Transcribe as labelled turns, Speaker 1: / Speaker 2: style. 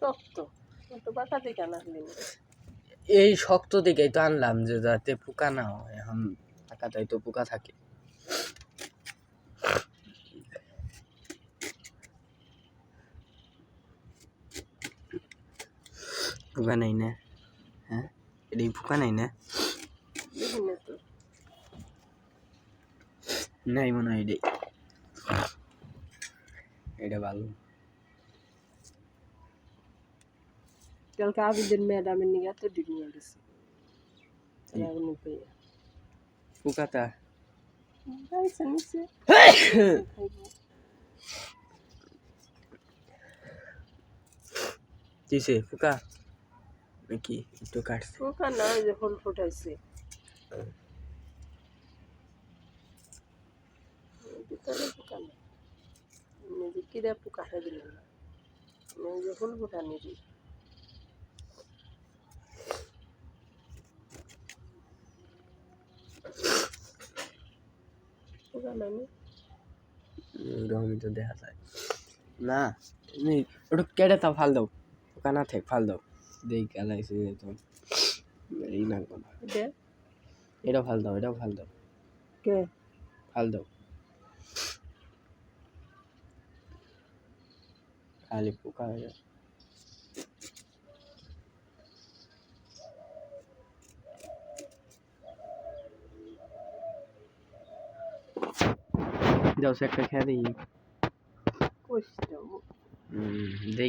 Speaker 1: শক্ত। বাঁকাতে কেন আসলি না?
Speaker 2: এই শক্ত দিকেই তো আনলাম যে যাতে পোকা না হয় এখন টাকাটাই তো পোকা থাকে। পোকা নাই না? হ্যাঁ? এটাই পোকা নাই না?
Speaker 1: তো।
Speaker 2: নাই মনে হয় এটাই এটা ভালো।
Speaker 1: কালকে আবিদের ম্যাডামের নিয়ে এত ডিম নিয়ে গেছে খাইবো।
Speaker 2: কিসে পোকা নাকি একটু কাটছে
Speaker 1: পোকা না যে ফুল ফুটাইছে পোকা না নিজে কিরা পোকা খাই দিল না যে ফুল ফুটানি দি পোকা নাই না?
Speaker 2: তো দেখা যায়। না ওটা কেটে তাও ফাল দাও। পোকা না থাক ফাল দাও। দেই কালাইছে তো এই না কোনো
Speaker 1: এটা
Speaker 2: এটা ফাল দাও এটাও ফাল দাও।
Speaker 1: কে?
Speaker 2: ফাল দাও। খালি পোকা হয়ে যায় যাও সে একটা খেয়ে দিই
Speaker 1: দেখি
Speaker 2: দেখ।